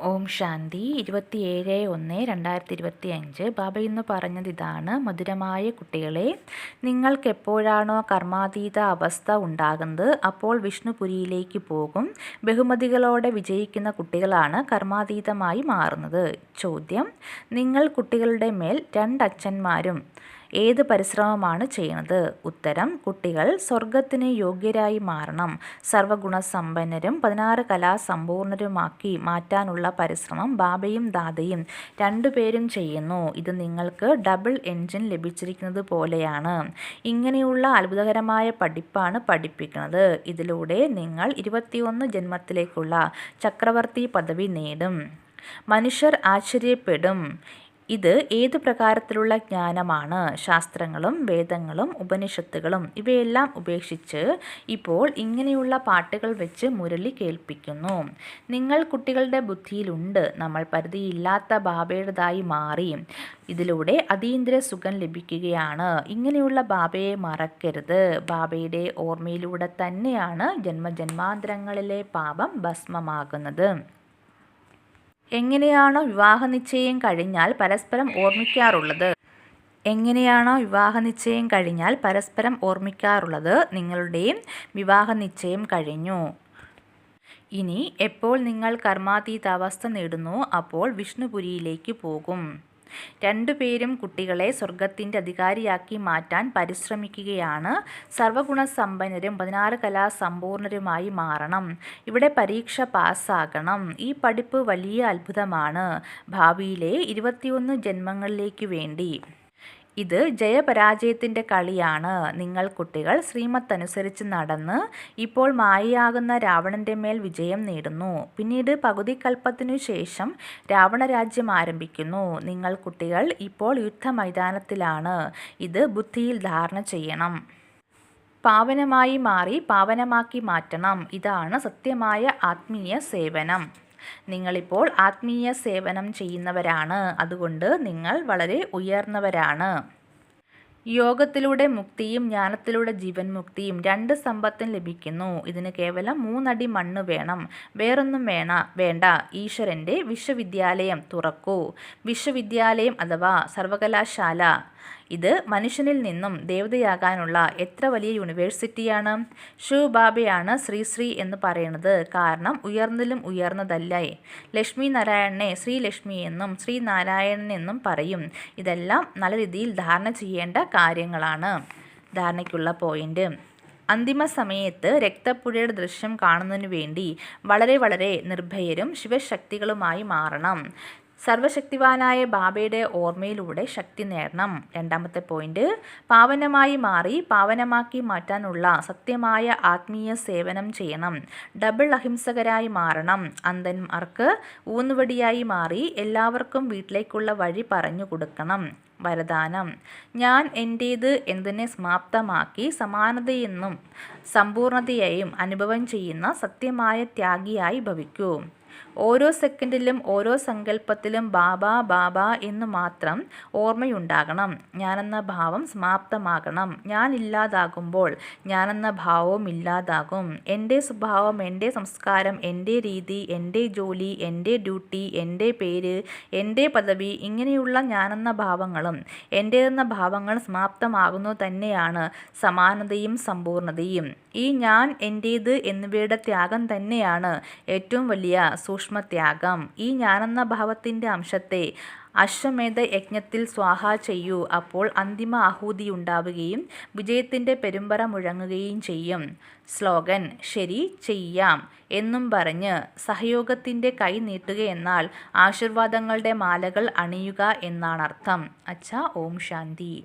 ഓം ശാന്തി. ഇരുപത്തിയേഴ് ഒന്ന് രണ്ടായിരത്തി ഇരുപത്തി അഞ്ച് ബാബ ഇന്ന് പറഞ്ഞത് ഇതാണ്. മധുരമായ കുട്ടികളെ നിങ്ങൾക്ക് എപ്പോഴാണോ കർമാതീത അവസ്ഥ ഉണ്ടാകുന്നത്? അപ്പോൾ വിഷ്ണുപുരിയിലേക്ക് പോകും. ബഹുമതികളോടെ വിജയിക്കുന്ന കുട്ടികളാണ് കർമാതീതമായി മാറുന്നത്. ചോദ്യം നിങ്ങൾ കുട്ടികളുടെ മേൽ രണ്ടച്ഛന്മാരും ഏത് പരിശ്രമമാണ് ചെയ്യുന്നത് ഉത്തരം കുട്ടികൾ സ്വർഗത്തിന് യോഗ്യരായി മാറണം. സർവഗുണസമ്പന്നരും പതിനാറ് കലാസമ്പൂർണരുമാക്കി മാറ്റാനുള്ള പരിശ്രമം ബാബയും ദാദയും രണ്ടുപേരും ചെയ്യുന്നു. ഇത് നിങ്ങൾക്ക് ഡബിൾ എൻജിൻ ലഭിച്ചിരിക്കുന്നത് പോലെയാണ്. ഇങ്ങനെയുള്ള അത്ഭുതകരമായ പഠിപ്പാണ് പഠിപ്പിക്കുന്നത്. ഇതിലൂടെ നിങ്ങൾ ഇരുപത്തിയൊന്ന് ജന്മത്തിലേക്കുള്ള ചക്രവർത്തി പദവി നേടും. മനുഷ്യർ ആശ്ചര്യപ്പെടും. ഇത് ഏത് പ്രകാരത്തിലുള്ള ജ്ഞാനമാണ്? ശാസ്ത്രങ്ങളും വേദങ്ങളും ഉപനിഷത്തുകളും ഇവയെല്ലാം ഉപേക്ഷിച്ച് ഇപ്പോൾ ഇങ്ങനെയുള്ള പാട്ടുകൾ വെച്ച് മുരളി കേൾപ്പിക്കുന്നു. നിങ്ങൾ കുട്ടികളുടെ ബുദ്ധിയിലുണ്ട്. നമ്മൾ പരിധിയില്ലാത്ത ബാബയുടേതായി മാറി ഇതിലൂടെ അതീന്ദ്ര സുഖം ലഭിക്കുകയാണ്. ഇങ്ങനെയുള്ള ബാബയെ മറക്കരുത്. ബാബയുടെ ഓർമ്മയിലൂടെ തന്നെയാണ് ജന്മജന്മാന്തരങ്ങളിലെ പാപം ഭസ്മമാകുന്നത്. എങ്ങനെയാണോ വിവാഹനിശ്ചയം കഴിഞ്ഞാൽ പരസ്പരം ഓർമ്മിക്കാറുള്ളത്? എങ്ങനെയാണോ വിവാഹനിശ്ചയം കഴിഞ്ഞാൽ പരസ്പരം ഓർമ്മിക്കാറുള്ളത്? നിങ്ങളുടെയും വിവാഹനിശ്ചയം കഴിഞ്ഞു. ഇനി എപ്പോൾ നിങ്ങൾ കർമാതീതാവസ്ഥ നേടുന്നു അപ്പോൾ വിഷ്ണുപുരിയിലേക്ക് പോകും. രണ്ടുപേരും കുട്ടികളെ സ്വർഗത്തിന്റെ അധികാരിയാക്കി മാറ്റാൻ പരിശ്രമിക്കുകയാണ്. സർവഗുണസമ്പന്നരും പതിനാറ് കലാസമ്പൂർണരുമായി മാറണം. ഇവിടെ പരീക്ഷ പാസ്സാകണം. ഈ പഠിപ്പ് വലിയ അത്ഭുതമാണ്. ഭാവിയിലെ ഇരുപത്തിയൊന്ന് ജന്മങ്ങളിലേക്ക് വേണ്ടി. ഇത് ജയപരാജയത്തിന്റെ കളിയാണ്. നിങ്ങൾ കുട്ടികൾ ശ്രീമത്തനുസരിച്ച് നടന്ന് ഇപ്പോൾ മായയാകുന്ന രാവണന്റെ മേൽ വിജയം നേടുന്നു. പിന്നീട് പകുതി കൽപ്പത്തിനു ശേഷം രാവണരാജ്യം ആരംഭിക്കുന്നു. നിങ്ങൾ കുട്ടികൾ ഇപ്പോൾ യുദ്ധമൈതാനത്തിലാണ്. ഇത് ബുദ്ധിയിൽ ധാരണ ചെയ്യണം. പാവനമായി മാറി പാവനമാക്കി മാറ്റണം. ഇതാണ് സത്യമായ ആത്മീയ സേവനം. നിങ്ങളിപ്പോൾ ആത്മീയ സേവനം ചെയ്യുന്നവരാണ്. അതുകൊണ്ട് നിങ്ങൾ വളരെ ഉയർന്നവരാണ്. യോഗത്തിലൂടെ മുക്തിയും ജ്ഞാനത്തിലൂടെ ജീവൻ മുക്തിയും രണ്ട് സമ്പത്തും ലഭിക്കുന്നു. ഇതിന് കേവലം മൂന്നടി മണ്ണ് വേണം. വേറൊന്നും വേണ വേണ്ട. ഈശ്വരന്റെ വിശ്വവിദ്യാലയം തുറക്കൂ. വിശ്വവിദ്യാലയം അഥവാ സർവകലാശാല ഇത് മനുഷ്യനിൽ നിന്നും ദേവതയാകാനുള്ള എത്ര വലിയ യൂണിവേഴ്സിറ്റിയാണ്? ബാബയാണ് ശ്രീ ശ്രീ എന്ന് പറയുന്നത് കാരണം ഉയർന്നതിലും ഉയർന്നതല്ലേ. ലക്ഷ്മി നാരായണനെ ശ്രീ ലക്ഷ്മി എന്നും ശ്രീ നാരായണൻ എന്നും പറയും. ഇതെല്ലാം നല്ല രീതിയിൽ ധാരണ ചെയ്യേണ്ട കാര്യങ്ങളാണ്. ധാരണയ്ക്കുള്ള പോയിന്റ്. അന്തിമ സമയത്ത് രക്തപ്പുഴയുടെ ദൃശ്യം കാണുന്നതിനു വേണ്ടി വളരെ വളരെ നിർഭയരും ശിവശക്തികളുമായി മാറണം. സർവശക്തിവാനായ ബാബയുടെ ഓർമ്മയിലൂടെ ശക്തി നേടണം. രണ്ടാമത്തെ പോയിന്റ് പാവനമായി മാറി പാവനമാക്കി മാറ്റാനുള്ള സത്യമായ ആത്മീയ സേവനം ചെയ്യണം. ഡബിൾ അഹിംസകരായി മാറണം. അന്ധന്മാർക്ക് ഊന്നുവടിയായി മാറി എല്ലാവർക്കും വീട്ടിലേക്കുള്ള വഴി പറഞ്ഞു കൊടുക്കണം. വരദാനം ഞാൻ എന്റേത് എന്തിനെ സമാപ്തമാക്കി സമാനതയെന്നും സമ്പൂർണതയെയും അനുഭവം ചെയ്യുന്ന സത്യമായ ത്യാഗിയായി ഭവിക്കൂ. ഓരോ സെക്കൻഡിലും ഓരോ സങ്കല്പത്തിലും ബാബ ബാബ എന്ന് മാത്രം ഓർമ്മയുണ്ടാകണം. ഞാനെന്ന ഭാവം സമാപ്തമാകണം. ഞാൻ ഇല്ലാതാകുമ്പോൾ ഞാനെന്ന ഭാവവും ഇല്ലാതാകും. എന്റെ സ്വഭാവം എന്റെ സംസ്കാരം എന്റെ രീതി എന്റെ ജോലി എന്റെ ഡ്യൂട്ടി എന്റെ പേര് എന്റെ പദവി ഇങ്ങനെയുള്ള ഞാനെന്ന ഭാവങ്ങളും എന്റേതെന്ന ഭാവങ്ങൾ സമാപ്തമാകുന്നു തന്നെയാണ് സമാനതയും സമ്പൂർണതയും. ഈ ഞാൻ എന്റേത് എന്നിവയുടെ ത്യാഗം തന്നെയാണ് ഏറ്റവും വലിയ സൂക്ഷ്മത്യാഗം. ഈ ഞാനെന്ന ഭാവത്തിന്റെ അംശത്തെ അശ്വമേധ യജ്ഞത്തിൽ സ്വാഹ ചെയ്യൂ. അപ്പോൾ അന്തിമ ആഹൂതി ഉണ്ടാവുകയും വിജയത്തിന്റെ പെരുമ്പറ മുഴങ്ങുകയും ചെയ്യും. സ്ലോഗൻ ശരി ചെയ്യാം എന്നും പറഞ്ഞ് സഹയോഗത്തിന്റെ കൈ നീട്ടുകയെന്നാൽ ആശീർവാദങ്ങളുടെ മാലകൾ അണിയുക എന്നാണർത്ഥം. അച്ഛ ഓം ശാന്തി.